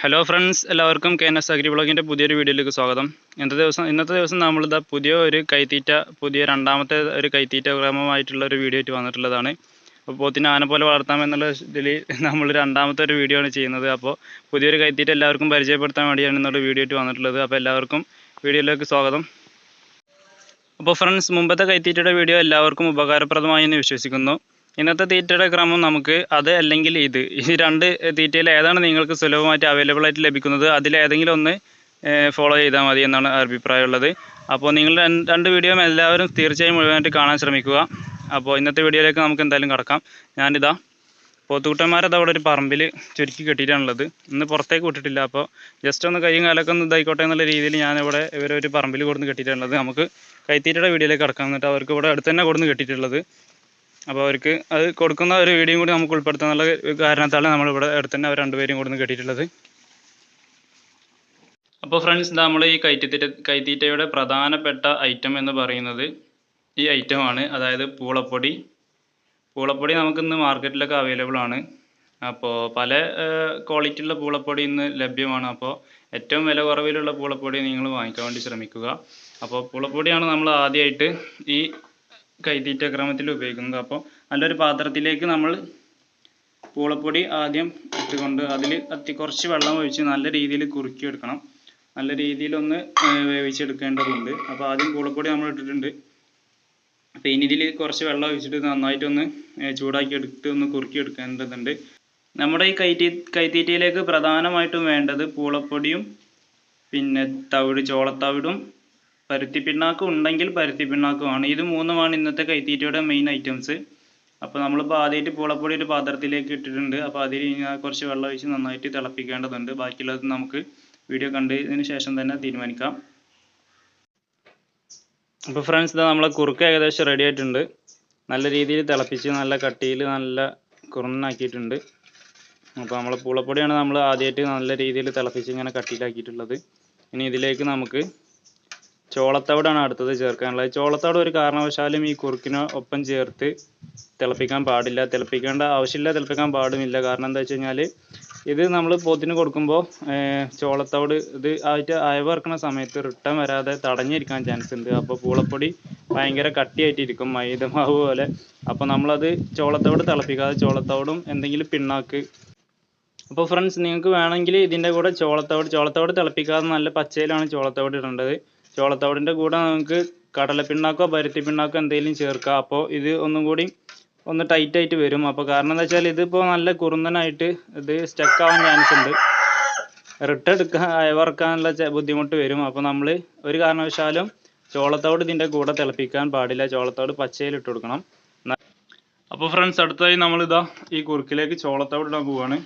Hello friends എല്ലാവർക്കും K N S agri ബ്ലോഗിന്റെ പുതിയൊരു വീഡിയോയിലേക്ക് സ്വാഗതം. ഇന്നത്തെ ദിവസം ഇന്നത്തെ ദിവസം നമ്മളിതാ പുതിയ ഒരു കൈത്തീറ്റ പുതിയ രണ്ടാമത്തെ ഒരു കൈത്തീറ്റ ഗ്രാമമായിട്ടുള്ള ഒരു വീഡിയോ ആയിട്ട് വന്നിട്ടുള്ളതാണ്. അപ്പോൾ പോത്തിനെ ആന പോലെ വളർത്താമെന്നുള്ള ഇതിൽ നമ്മൾ രണ്ടാമത്തെ ഒരു വീഡിയോ ആണ് ചെയ്യുന്നത്. അപ്പോൾ പുതിയൊരു കൈത്തീറ്റ എല്ലാവർക്കും പരിചയപ്പെടുത്താൻ വേണ്ടിയാണ് ഇന്നൊരു വീഡിയോ ആയിട്ട് വന്നിട്ടുള്ളത്. അപ്പോൾ എല്ലാവർക്കും വീഡിയോയിലേക്ക് സ്വാഗതം. അപ്പോൾ ഫ്രണ്ട്സ് മുമ്പത്തെ കൈത്തീറ്റയുടെ വീഡിയോ എല്ലാവർക്കും ഉപകാരപ്രദമായി എന്ന് വിശ്വസിക്കുന്നു. ഇന്നത്തെ തീറ്റയുടെ ക്രമം നമുക്ക് അത് അല്ലെങ്കിൽ ഇത്. ഈ രണ്ട് തീറ്റയിൽ ഏതാണ് നിങ്ങൾക്ക് സുലഭമായിട്ട് അവൈലബിൾ ആയിട്ട് ലഭിക്കുന്നത്? അതിലേതെങ്കിലും ഒന്ന് ഫോളോ ചെയ്താൽ മതി എന്നാണ് അഭിപ്രായമുള്ളത് അപ്പോൾ നിങ്ങൾ രണ്ട് വീഡിയോ വീഡിയോയും എല്ലാവരും തീർച്ചയായും മുഴുവനായിട്ട് കാണാൻ ശ്രമിക്കുക. അപ്പോൾ ഇന്നത്തെ വീഡിയോയിലേക്ക് നമുക്ക് എന്തായാലും കടക്കാം. ഞാനിതാ പോത്തുകുട്ടന്മാരത് അവിടെ ഒരു പറമ്പിൽ ചുരുക്കി കെട്ടിയിട്ടാണുള്ളത്. ഇന്ന് പുറത്തേക്ക് വിട്ടിട്ടില്ല. അപ്പോൾ ജസ്റ്റ് ഒന്ന് കൈയും കാലൊക്കെ ഒന്ന് ഇതായിക്കോട്ടെ എന്നുള്ള രീതിയിൽ ഞാനിവിടെ ഇവരൊരു പറമ്പിൽ കൊടുന്ന് കെട്ടിയിട്ടുള്ളത്. നമുക്ക് കൈത്തീറ്റയുടെ വീഡിയോയിലേക്ക് കടക്കാം. എന്നിട്ട് അവർക്ക് ഇവിടെ അടുത്ത് തന്നെ കൊടുന്ന് കെട്ടിയിട്ടുള്ളത്. അപ്പോൾ അവർക്ക് അത് കൊടുക്കുന്ന ഒരു വീഡിയോ കൂടി നമുക്ക് ഉൾപ്പെടുത്താനുള്ള കാരണത്താലാണ് നമ്മളിവിടെ അടുത്ത് തന്നെ അവർ രണ്ടുപേരും കൊടുന്ന് കെട്ടിയിട്ടുള്ളത്. അപ്പോൾ ഫ്രണ്ട്സ് നമ്മൾ ഈ കൈത്തീറ്റ കൈത്തീറ്റയുടെ പ്രധാനപ്പെട്ട ഐറ്റം എന്ന് പറയുന്നത് ഈ ഐറ്റമാണ് അതായത് പൂളപ്പൊടി. പൂളപ്പൊടി നമുക്ക് ഇന്ന് മാർക്കറ്റിലൊക്കെ അവൈലബിൾ ആണ്. അപ്പോൾ പല ക്വാളിറ്റിയുള്ള പൂളപ്പൊടി ഇന്ന് ലഭ്യമാണ്. അപ്പോൾ ഏറ്റവും വില കുറവിലുള്ള പൂളപ്പൊടി നിങ്ങൾ വാങ്ങിക്കാൻ വേണ്ടി ശ്രമിക്കുക. അപ്പോൾ പൂളപ്പൊടിയാണ് നമ്മൾ ആദ്യമായിട്ട് ഈ കൈത്തീറ്റ ക്രമത്തിൽ ഉപയോഗിക്കുന്നത്. അപ്പോൾ നല്ലൊരു പാത്രത്തിലേക്ക് നമ്മൾ പൂളപ്പൊടി ആദ്യം ഇട്ടുകൊണ്ട് അതിൽ അത്തി കുറച്ച് വെള്ളം ഒഴിച്ച് നല്ല രീതിയിൽ കുറുക്കിയെടുക്കണം. നല്ല രീതിയിൽ ഒന്ന് വേവിച്ചെടുക്കേണ്ടതുണ്ട്. അപ്പോൾ ആദ്യം പൂളപ്പൊടി നമ്മൾ ഇട്ടിട്ടുണ്ട്. അപ്പോൾ ഇനി ഇതിൽ കുറച്ച് വെള്ളം ഒഴിച്ചിട്ട് നന്നായിട്ടൊന്ന് ചൂടാക്കി എടുത്ത് ഒന്ന് കുറുക്കി എടുക്കേണ്ടതുണ്ട് നമ്മുടെ ഈ കൈത്തീ കൈത്തീറ്റയിലേക്ക് പ്രധാനമായിട്ടും വേണ്ടത് പൂളപ്പൊടിയും പിന്നെ തവിട് ചോളത്തവിടും പരുത്തി പിണ്ണാക്കും ഉണ്ടെങ്കിൽ പരുത്തി പിണ്ണാക്കുമാണ് ഇത് മൂന്നുമാണ് ഇന്നത്തെ കൈത്തീറ്റയുടെ മെയിൻ ഐറ്റംസ് അപ്പോൾ നമ്മളിപ്പോൾ ആദ്യമായിട്ട് പൂളപ്പൊടി ഒരു പാത്രത്തിലേക്ക് ഇട്ടിട്ടുണ്ട്. അപ്പോൾ അതിൽ കുറച്ച് വെള്ളം ഒഴിച്ച് നന്നായിട്ട് തിളപ്പിക്കേണ്ടതുണ്ട്. ബാക്കിയുള്ളത് നമുക്ക് വീഡിയോ കണ്ടതിന് ശേഷം തന്നെ തീരുമാനിക്കാം. അപ്പോൾ ഫ്രണ്ട്സ് ഇതാ നമ്മളെ കുറുക്ക് ഏകദേശം റെഡി ആയിട്ടുണ്ട്. നല്ല രീതിയിൽ തിളപ്പിച്ച് നല്ല കട്ടിയിൽ നല്ല കുറുന്നാക്കിയിട്ടുണ്ട്. അപ്പോൾ നമ്മൾ പൂളപ്പൊടിയാണ് നമ്മൾ ആദ്യമായിട്ട് നല്ല രീതിയിൽ തിളപ്പിച്ച് ഇങ്ങനെ കട്ടിയിലാക്കിയിട്ടുള്ളത്. ഇനി ഇതിലേക്ക് നമുക്ക് ചോളത്തവിടാണ് അടുത്തത് ചേർക്കാനുള്ളത്. ചോളത്തവിട് ഒരു കാരണവശാലും ഈ കുറുക്കിന് ഒപ്പം ചേർത്ത് തിളപ്പിക്കാൻ പാടില്ല. തിളപ്പിക്കേണ്ട ആവശ്യമില്ല തിളപ്പിക്കാൻ പാടുമില്ല. കാരണം എന്താ വെച്ച് കഴിഞ്ഞാൽ ഇത് നമ്മൾ പോത്തിന് കൊടുക്കുമ്പോൾ ചോളത്തവിട് ഇത് ആയിട്ട് അയവിറക്കുന്ന സമയത്ത് റിട്ടേൺ വരാതെ തടഞ്ഞിരിക്കാൻ ചാൻസ് ഉണ്ട്. അപ്പോൾ പൂളപ്പൊടി ഭയങ്കര കട്ടിയായിട്ടിരിക്കും മൈദമാവ് പോലെ. അപ്പോൾ നമ്മളത് ചോളത്തവിട് തിളപ്പിക്കാതെ ചോളത്തവിടും എന്തെങ്കിലും പിണ്ണാക്ക്. അപ്പോൾ ഫ്രണ്ട്സ് നിങ്ങൾക്ക് വേണമെങ്കിൽ ഇതിന്റെ കൂടെ ചോളത്തവിട് ചോളത്തവിട് തിളപ്പിക്കാതെ നല്ല പച്ചയിലാണ് ചോളത്തവിട് ഇടേണ്ടത്. ചോളത്തവിടിന്റെ കൂടെ നമുക്ക് കടലപ്പിണ്ണാക്കോ പരുത്തി പിണ്ണാക്കോ എന്തെങ്കിലും ചേർക്കാം. അപ്പോൾ ഇത് ഒന്നും കൂടി ഒന്ന് ടൈറ്റ് ആയിട്ട് വരും. അപ്പോൾ കാരണം എന്താ വെച്ചാൽ ഇതിപ്പോൾ നല്ല കുറുന്നനായിട്ട് ഇത് സ്റ്റക്ക് ആവാൻ ചാൻസ് ഉണ്ട്. റിട്ട് എടുക്കാൻ അയവറക്കാനുള്ള ബുദ്ധിമുട്ട് വരും. അപ്പോൾ നമ്മൾ ഒരു കാരണവശാലും ചോളത്തോട് ഇതിന്റെ കൂടെ തിളപ്പിക്കാൻ പാടില്ല. ചോളത്തോട് പച്ചയിൽ ഇട്ട് കൊടുക്കണം. അപ്പോൾ ഫ്രണ്ട്സ് അടുത്തായി നമ്മളിതാ ഈ കുറുക്കിലേക്ക് ചോളത്തോട് ഇടാൻ പോവാണ്.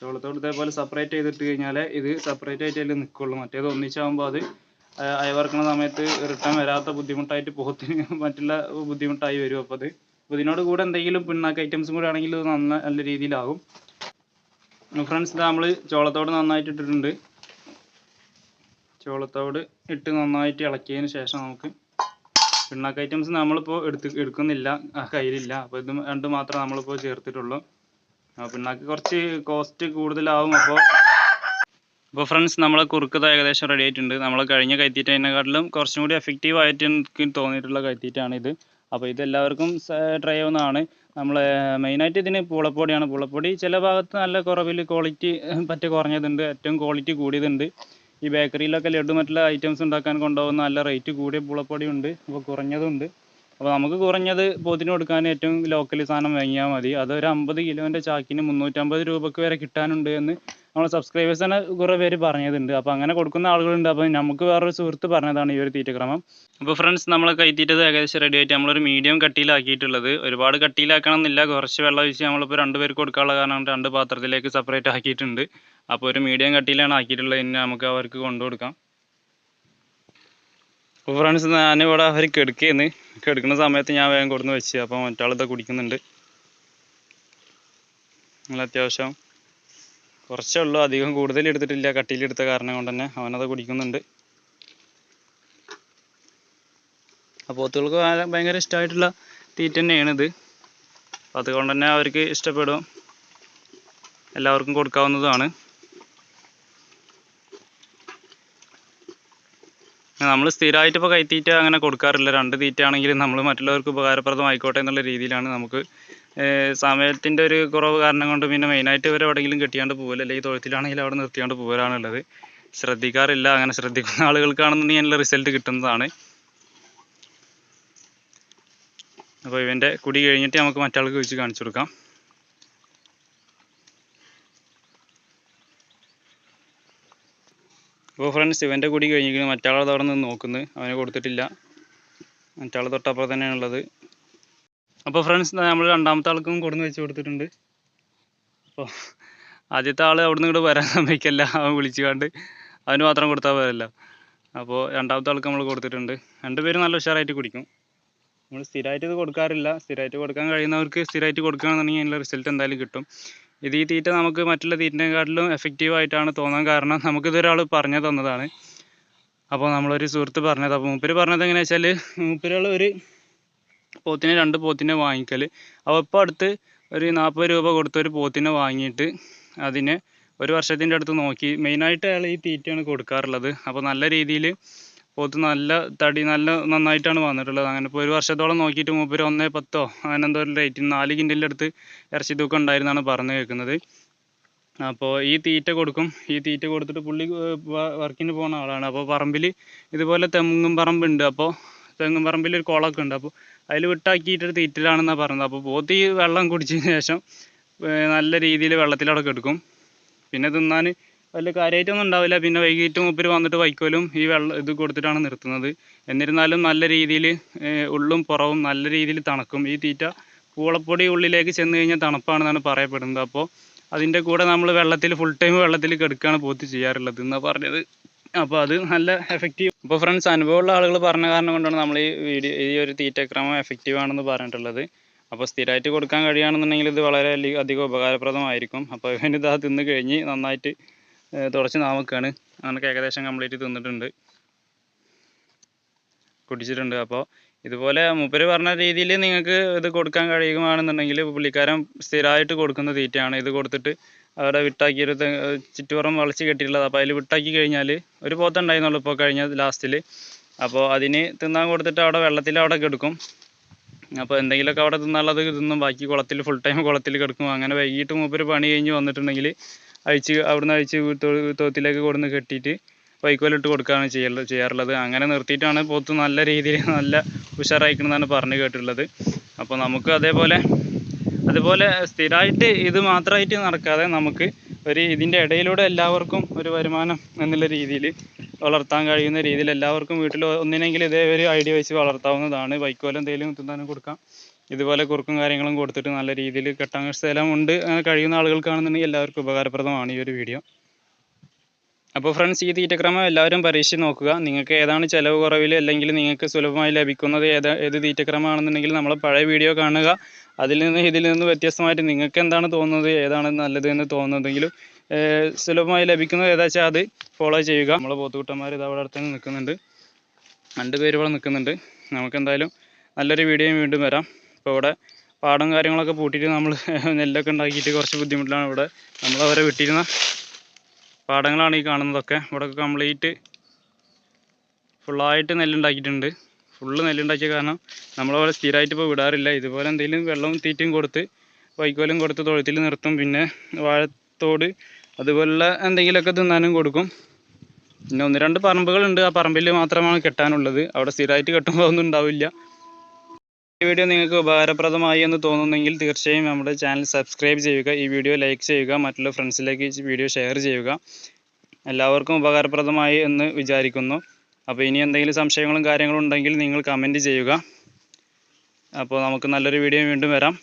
ചോളത്തോട് ഇതേപോലെ സെപ്പറേറ്റ് ചെയ്തിട്ട് കഴിഞ്ഞാൽ ഇത് സെപ്പറേറ്റ് ആയിട്ട് അതിൽ നിൽക്കുള്ളൂ മറ്റേത് ഒന്നിച്ചാകുമ്പോൾ അത് അയവറക്കുന്ന സമയത്ത് റിട്ടേൺ വരാത്ത ബുദ്ധിമുട്ടായിട്ട് പോത്തിന് മറ്റുള്ള ബുദ്ധിമുട്ടായി വരും. അപ്പോൾ അത് അപ്പോൾ ഇതിനോട് കൂടെ എന്തെങ്കിലും പിണ്ണാക്ക് ഐറ്റംസും കൂടെ ആണെങ്കിൽ ഇത് നന്ന നല്ല രീതിയിലാകും. ഫ്രണ്ട്സ് ഇത് നമ്മൾ ചോളത്തോട് നന്നായിട്ട് ഇട്ടിട്ടുണ്ട്. ചോളത്തോട് ഇട്ട് നന്നായിട്ട് ഇളക്കിയതിന് ശേഷം നമുക്ക് പിണ്ണാക്ക് ഐറ്റംസ് നമ്മളിപ്പോൾ എടുത്ത് എടുക്കുന്നില്ല. കയ്യിലില്ല. അപ്പോൾ ഇത് രണ്ട് മാത്രമേ നമ്മളിപ്പോൾ ചേർത്തിട്ടുള്ളൂ. പിണ്ണാക്ക് കുറച്ച് കോസ്റ്റ് കൂടുതലാവും. അപ്പോൾ അപ്പോൾ ഫ്രണ്ട്സ് നമ്മളെ കുറുക്കത് ഏകദേശം റെഡി ആയിട്ടുണ്ട്. നമ്മൾ കഴിഞ്ഞ കൈത്തീറ്റതിനെക്കാട്ടിലും കുറച്ചും കൂടി എഫക്റ്റീവ് ആയിട്ട് എനിക്ക് തോന്നിയിട്ടുള്ള ഇത് അപ്പോൾ ഇത് എല്ലാവർക്കും ട്രൈ ചെയ്യാവുന്നതാണ് നമ്മൾ മെയിനായിട്ട് ഇതിന് പൂളപ്പൊടിയാണ്. പൂളപ്പൊടി ചില ഭാഗത്ത് നല്ല കുറവിൽ ക്വാളിറ്റി പറ്റ കുറഞ്ഞതുണ്ട്. ഏറ്റവും ക്വാളിറ്റി കൂടിയതുണ്ട്. ഈ ബേക്കറിയിലൊക്കെ ലഡു മറ്റുള്ള ഐറ്റംസ് ഉണ്ടാക്കാൻ കൊണ്ടുപോകുന്ന നല്ല റേറ്റ് കൂടിയ പൂളപ്പൊടി ഉണ്ട്. അപ്പോൾ കുറഞ്ഞതുണ്ട്. അപ്പോൾ നമുക്ക് കുറഞ്ഞത് പോത്തിന് കൊടുക്കാൻ ഏറ്റവും ലോക്കൽ സാധനം വാങ്ങിയാൽ മതി. അതൊരു അമ്പത് കിലോന്റെ ചാക്കിന് മുന്നൂറ്റമ്പത് രൂപക്ക് വരെ കിട്ടാനുണ്ട് എന്ന് നമ്മളെ സബ്സ്ക്രൈബേഴ്സ് തന്നെ കുറേ പേര് പറഞ്ഞതുണ്ട് അപ്പോൾ അങ്ങനെ കൊടുക്കുന്ന ആളുകളുണ്ട്. അപ്പോൾ നമുക്ക് വേറൊരു സുഹൃത്ത് പറഞ്ഞതാണ് ഈ ഒരു തീറ്റക്രമം. അപ്പോൾ ഫ്രണ്ട്സ് നമ്മൾ കൈത്തീറ്റത് ഏകദേശം റെഡി ആയിട്ട് നമ്മളൊരു മീഡിയം കട്ടിയിലാക്കിയിട്ടുള്ളത്. ഒരുപാട് കട്ടിയിലാക്കണം എന്നില്ല. കുറച്ച് വെള്ളം ഒഴിച്ച് നമ്മളിപ്പോൾ രണ്ട് പേർക്ക് കൊടുക്കാനുള്ള കാരണം രണ്ട് പാത്രത്തിലേക്ക് സെപ്പറേറ്റ് ആക്കിയിട്ടുണ്ട്. അപ്പോൾ ഒരു മീഡിയം കട്ടിയിലാണ് ആക്കിയിട്ടുള്ളത്. ഇനി നമുക്ക് അവർക്ക് കൊണ്ടു കൊടുക്കാം. അപ്പോൾ ഫ്രണ്ട്സ് ഞാനിവിടെ അവർ കെടുക്കുകയെന്ന് കെടുക്കുന്ന സമയത്ത് ഞാൻ വേഗം കൊടുന്ന് വെച്ച്. അപ്പോൾ മറ്റാളിത് കുടിക്കുന്നുണ്ട്. നല്ല അത്യാവശ്യം. കുറച്ചേ ഉള്ളൂ അധികം കൂടുതൽ എടുത്തിട്ടില്ല. കട്ടിയിലെടുത്ത കാരണം കൊണ്ട് തന്നെ അവനത് കുടിക്കുന്നുണ്ട്. ആ പോത്തുകൾക്ക് ഭയങ്കര ഇഷ്ടമായിട്ടുള്ള തീറ്റ ഇത്. അപ്പോൾ അതുകൊണ്ട് തന്നെ അവർക്ക് ഇഷ്ടപ്പെടും. എല്ലാവർക്കും കൊടുക്കാവുന്നതുമാണ് നമ്മൾ സ്ഥിരമായിട്ട് ഇപ്പോൾ കൈത്തീറ്റ അങ്ങനെ കൊടുക്കാറില്ല. രണ്ട് തീറ്റ ആണെങ്കിലും നമ്മൾ മറ്റുള്ളവർക്ക് ഉപകാരപ്രദമായിക്കോട്ടെ എന്നുള്ള രീതിയിലാണ് നമുക്ക് സമയത്തിന്റെ ഒരു കുറവ് കാരണം കൊണ്ട് പിന്നെ മെയിനായിട്ട് ഇവർ എവിടെയെങ്കിലും കെട്ടിയാണ്ട് പോകൽ അല്ലെങ്കിൽ തൊഴുത്തിലാണെങ്കിൽ അവിടെ നിർത്തിയാണ്ട് പോകലാണുള്ളത് ശ്രദ്ധിക്കാറില്ല അങ്ങനെ ശ്രദ്ധിക്കുന്ന ആളുകൾക്കാണെന്നുണ്ടെങ്കിൽ അതിനുള്ള റിസൾട്ട് കിട്ടുന്നതാണ്. അപ്പോൾ ഇവന്റെ കുടി കഴിഞ്ഞിട്ട് നമുക്ക് മറ്റാൾക്ക് വെച്ച് കാണിച്ചു കൊടുക്കാം. അപ്പോൾ ഫ്രണ്ട്സ് ഇവന്റെ കുടി കഴിഞ്ഞിരിക്കുന്നു. മറ്റാളത് അവിടെ നിന്ന് നോക്കുന്നു. അവന് കൊടുത്തിട്ടില്ല. മറ്റാൾ തൊട്ടപ്പുറം തന്നെയാണുള്ളത്. അപ്പോൾ ഫ്രണ്ട്സ് നമ്മൾ രണ്ടാമത്തെ ആൾക്കും കൊടുന്ന് വെച്ച് കൊടുത്തിട്ടുണ്ട്. അപ്പോൾ ആദ്യത്തെ ആൾ അവിടെ നിന്ന് ഇങ്ങോട്ട് വരാൻ സമ്മതിക്കല്ല. അവൻ വിളിച്ചു കണ്ട് അവന് മാത്രം കൊടുത്താൽ പോരല്ല. അപ്പോൾ രണ്ടാമത്തെ ആൾക്ക് നമ്മൾ കൊടുത്തിട്ടുണ്ട്. രണ്ടുപേരും നല്ല ഉഷാറായിട്ട് കുടിക്കും. നമ്മൾ സ്ഥിരമായിട്ട് ഇത് കൊടുക്കാറില്ല. സ്ഥിരമായിട്ട് കൊടുക്കാൻ കഴിയുന്നവർക്ക് സ്ഥിരമായിട്ട് കൊടുക്കുകയാണെന്നുണ്ടെങ്കിൽ അതിന്റെ റിസൾട്ട് എന്തായാലും കിട്ടും. ഇത് ഈ തീറ്റ നമുക്ക് മറ്റുള്ള തീറ്റിനെക്കാട്ടിലും എഫക്റ്റീവ് ആയിട്ടാണ് തോന്നാൻ കാരണം നമുക്കിതൊരാൾ പറഞ്ഞു തന്നതാണ്. അപ്പോൾ നമ്മളൊരു സുഹൃത്ത് പറഞ്ഞത്. അപ്പോൾ മൂപ്പര് പറഞ്ഞത് എങ്ങനെയാ വെച്ചാൽ മൂപ്പരുകൾ ഒരു പോത്തിനെ രണ്ട് പോത്തിനെ വാങ്ങിക്കൽ അപ്പോൾ ഇപ്പോൾ അടുത്ത് ഒരു നാൽപ്പത് രൂപ കൊടുത്ത് ഒരു പോത്തിനെ വാങ്ങിയിട്ട് അതിനെ ഒരു വർഷത്തിന്റെ അടുത്ത് നോക്കി. മെയിനായിട്ട് അയാൾ ഈ തീറ്റയാണ് കൊടുക്കാറുള്ളത്. അപ്പോൾ നല്ല രീതിയിൽ പോത്ത് നല്ല തടി നല്ല നന്നായിട്ടാണ് വന്നിട്ടുള്ളത്. അങ്ങനെ ഇപ്പോൾ ഒരു വർഷത്തോളം നോക്കിയിട്ട് മൂപ്പര് ഒന്നേ പത്തോ അങ്ങനെ എന്തോ ഒരു റേറ്റിന് നാല് കിൻഡലിന്റെ അടുത്ത് ഇറച്ചി തൂക്കം ഉണ്ടായിരുന്നാണ് പറഞ്ഞു കേൾക്കുന്നത്. അപ്പോൾ ഈ തീറ്റ കൊടുക്കും. ഈ തീറ്റ കൊടുത്തിട്ട് പുള്ളി വർക്കിന് പോകുന്ന ആളാണ്. അപ്പോൾ പറമ്പിൽ ഇതുപോലെ തെങ്ങും പറമ്പുണ്ട് അപ്പോൾ തെങ്ങും പറമ്പിൽ ഒരു കുളമൊക്കെ ഉണ്ട്. അപ്പോൾ അതിൽ വിട്ടാക്കിയിട്ട് തീറ്റലാണെന്നാണ് പറഞ്ഞത്. അപ്പോൾ പോത്ത് വെള്ളം കുടിച്ചതിന് ശേഷം നല്ല രീതിയിൽ വെള്ളത്തിലവിടെ കിടക്കും പിന്നെ തിന്നാൻ വലിയ കാര്യമായിട്ടൊന്നും ഉണ്ടാവില്ല. പിന്നെ വൈകിട്ട് മൂപ്പര് വന്നിട്ട് വൈക്കോലും ഈ വെള്ളം ഇത് കൊടുത്തിട്ടാണ് നിർത്തുന്നത്. എന്നിരുന്നാലും നല്ല രീതിയിൽ ഉള്ളും പുറവും നല്ല രീതിയിൽ തണുക്കും. ഈ തീറ്റ പൂളപ്പൊടി ഉള്ളിലേക്ക് ചെന്ന് കഴിഞ്ഞാൽ തണുപ്പാണെന്നാണ് പറയപ്പെടുന്നത്. അപ്പോൾ അതിന്റെ കൂടെ നമ്മൾ വെള്ളത്തിൽ ഫുൾ ടൈം വെള്ളത്തിൽ കിടക്കുകയാണ് പോത്ത് ചെയ്യാറുള്ളത്. എന്നാണ് പറഞ്ഞത്? അപ്പോൾ അത് നല്ല എഫക്റ്റീവ് അപ്പോൾ ഫ്രണ്ട്സ് അനുഭവമുള്ള ആളുകൾ പറഞ്ഞ കാരണം കൊണ്ടാണ് നമ്മൾ ഈ വീഡിയോ ഈ ഒരു തീറ്റക്രമം എഫക്റ്റീവ് ആണെന്ന് പറഞ്ഞിട്ടുള്ളത്. അപ്പോൾ സ്ഥിരമായിട്ട് കൊടുക്കാൻ കഴിയുകയാണെന്നുണ്ടെങ്കിൽ ഇത് വളരെ അധികം ഉപകാരപ്രദമായിരിക്കും. അപ്പോൾ ഇവനിത് ഇതാ തിന്ന് കഴിഞ്ഞ് നന്നായിട്ട് തുടച്ച് നാമക്കാണ് അങ്ങനൊക്കെ ഏകദേശം കംപ്ലീറ്റ് തിന്നിട്ടുണ്ട്. കുടിച്ചിട്ടുണ്ട്. അപ്പോൾ ഇതുപോലെ മൂപ്പര് പറഞ്ഞ രീതിയിൽ നിങ്ങൾക്ക് ഇത് കൊടുക്കാൻ കഴിയുകയാണെന്നുണ്ടെങ്കിൽ പുള്ളിക്കാരൻ സ്ഥിരമായിട്ട് കൊടുക്കുന്ന തീറ്റയാണ്. ഇത് കൊടുത്തിട്ട് അവിടെ വിട്ടാക്കി ഒരു ചുറ്റുപുറം വളച്ച് കെട്ടിയിട്ടുള്ളത്. അപ്പോൾ അതിൽ വിട്ടാക്കി കഴിഞ്ഞാൽ ഒരു പോത്തുണ്ടായിരുന്നുള്ളൂ ഇപ്പോൾ കഴിഞ്ഞ ലാസ്റ്റിൽ അപ്പോൾ അതിന് തിന്നാൻ കൊടുത്തിട്ട് അവിടെ വെള്ളത്തിൽ അവിടെ കിടക്കും. അപ്പോൾ എന്തെങ്കിലുമൊക്കെ അവിടെ തിന്നാനുള്ളത് തിന്നും. ബാക്കി കുളത്തിൽ ഫുൾ ടൈം കുളത്തിൽ കിടക്കും. അങ്ങനെ വൈകിട്ട് മൂപ്പര് പണി കഴിഞ്ഞ് വന്നിട്ടുണ്ടെങ്കിൽ അഴിച്ച് അവിടുന്ന് അഴിച്ച് തോത്തിലേക്ക് കൊടുന്ന് കെട്ടിയിട്ട് വൈക്കോലിട്ട് കൊടുക്കുകയാണ് ചെയ്യൽ ചെയ്യാറുള്ളത്. അങ്ങനെ നിർത്തിയിട്ടാണ് പോത്ത് നല്ല രീതിയിൽ നല്ല ഉഷാറായിക്കണമെന്നാണ് പറഞ്ഞു കേട്ടിട്ടുള്ളത്. അപ്പോൾ നമുക്ക് അതേപോലെ അതുപോലെ സ്ഥിരമായിട്ട് ഇത് മാത്രമായിട്ട് നടക്കാതെ നമുക്ക് ഒരു ഇതിന്റെ ഇടയിലൂടെ എല്ലാവർക്കും ഒരു വരുമാനം എന്നുള്ള രീതിയിൽ വളർത്താൻ കഴിയുന്ന രീതിയിൽ എല്ലാവർക്കും വീട്ടിൽ ഒന്നിനെങ്കിലും ഇതേ ഒരു ഐഡിയ വെച്ച് വളർത്താവുന്നതാണ്. വൈക്കോൽ എന്തെങ്കിലും തിന്നാനും കൊടുക്കാം. ഇതുപോലെ കുറുക്കും കാര്യങ്ങളും കൊടുത്തിട്ട് നല്ല രീതിയിൽ കെട്ടാൻ സ്ഥലമുണ്ട് അങ്ങനെ കഴിയുന്ന ആളുകൾക്കാണെന്നുണ്ടെങ്കിൽ എല്ലാവർക്കും ഉപകാരപ്രദമാണ് ഈ ഒരു വീഡിയോ. അപ്പോൾ ഫ്രണ്ട്സ് ഈ തീറ്റക്രമം എല്ലാവരും പരീക്ഷിച്ച് നോക്കുക. നിങ്ങൾക്ക് ഏതാണ് ചിലവ് കുറവിൽ അല്ലെങ്കിൽ നിങ്ങൾക്ക് സുലഭമായി ലഭിക്കുന്നത് ഏത് ഏത് തീറ്റക്രമമാണെന്നുണ്ടെങ്കിൽ നമ്മൾ പഴയ വീഡിയോ കാണുക. അതിൽ നിന്ന് ഇതിൽ നിന്ന് വ്യത്യസ്തമായിട്ട് നിങ്ങൾക്ക് എന്താണ് തോന്നുന്നത് ഏതാണ് നല്ലത് എന്ന് തോന്നുന്നതെങ്കിലും സുലഭമായി ലഭിക്കുന്നത് ഏതാ വെച്ചാൽ അത് ഫോളോ ചെയ്യുക. നമ്മളെ പോത്തുകുട്ടന്മാർ ഇത് അവിടെ അടുത്ത് നിൽക്കുന്നുണ്ട്. രണ്ട് പേര് ഇവിടെ നിൽക്കുന്നുണ്ട്. നമുക്ക് എന്തായാലും നല്ലൊരു വീഡിയോയും വീണ്ടും വരാം. ഇപ്പോൾ ഇവിടെ പാടം കാര്യങ്ങളൊക്കെ പൂട്ടിയിട്ട് നമ്മൾ നെല്ലൊക്കെ ഉണ്ടാക്കിയിട്ട് കുറച്ച് ബുദ്ധിമുട്ടിലാണ് ഇവിടെ. നമ്മളവരെ വിട്ടിരുന്ന പാടങ്ങളാണ് ഈ കാണുന്നതൊക്കെ. ഇവിടെ കംപ്ലീറ്റ് ഫുള്ളായിട്ട് നെല്ലുണ്ടാക്കിയിട്ടുണ്ട്. ഫുള്ള് നെല്ലുണ്ടാക്കിയ കാരണം നമ്മളവിടെ സ്ഥിരമായിട്ട് ഇപ്പോൾ വിടാറില്ല. ഇതുപോലെ എന്തെങ്കിലും വെള്ളവും തീറ്റയും കൊടുത്ത് വൈക്കോലും കൊടുത്ത് തൊഴുത്തിൽ നിർത്തും. പിന്നെ വാഴത്തോട് അതുപോലുള്ള എന്തെങ്കിലുമൊക്കെ തിന്നാനും കൊടുക്കും. പിന്നെ ഒന്ന് രണ്ട് പറമ്പുകളുണ്ട്. ആ പറമ്പിൽ മാത്രമാണ് കെട്ടാനുള്ളത്. അവിടെ സ്ഥിരമായിട്ട് കെട്ടുമ്പോൾ ഒന്നും ഉണ്ടാവില്ല. ഈ വീഡിയോ നിങ്ങൾക്ക് ഉപകാരപ്രദമായി എന്ന് തോന്നുന്നെങ്കിൽ തീർച്ചയായും നമ്മുടെ ചാനൽ സബ്സ്ക്രൈബ് ചെയ്യുക ഈ വീഡിയോ ലൈക്ക് ചെയ്യുക മറ്റുള്ള ഫ്രണ്ട്സിലേക്ക് വീഡിയോ ഷെയർ ചെയ്യുക. എല്ലാവർക്കും ഉപകാരപ്രദമായി എന്ന് വിചാരിക്കുന്നു. അപ്പോൾ ഇനി എന്തെങ്കിലും സംശയങ്ങളും കാര്യങ്ങളും ഉണ്ടെങ്കിൽ നിങ്ങൾ കമന്റ് ചെയ്യുക. അപ്പോൾ നമുക്ക് നല്ലൊരു വീഡിയോ വീണ്ടും വരാം.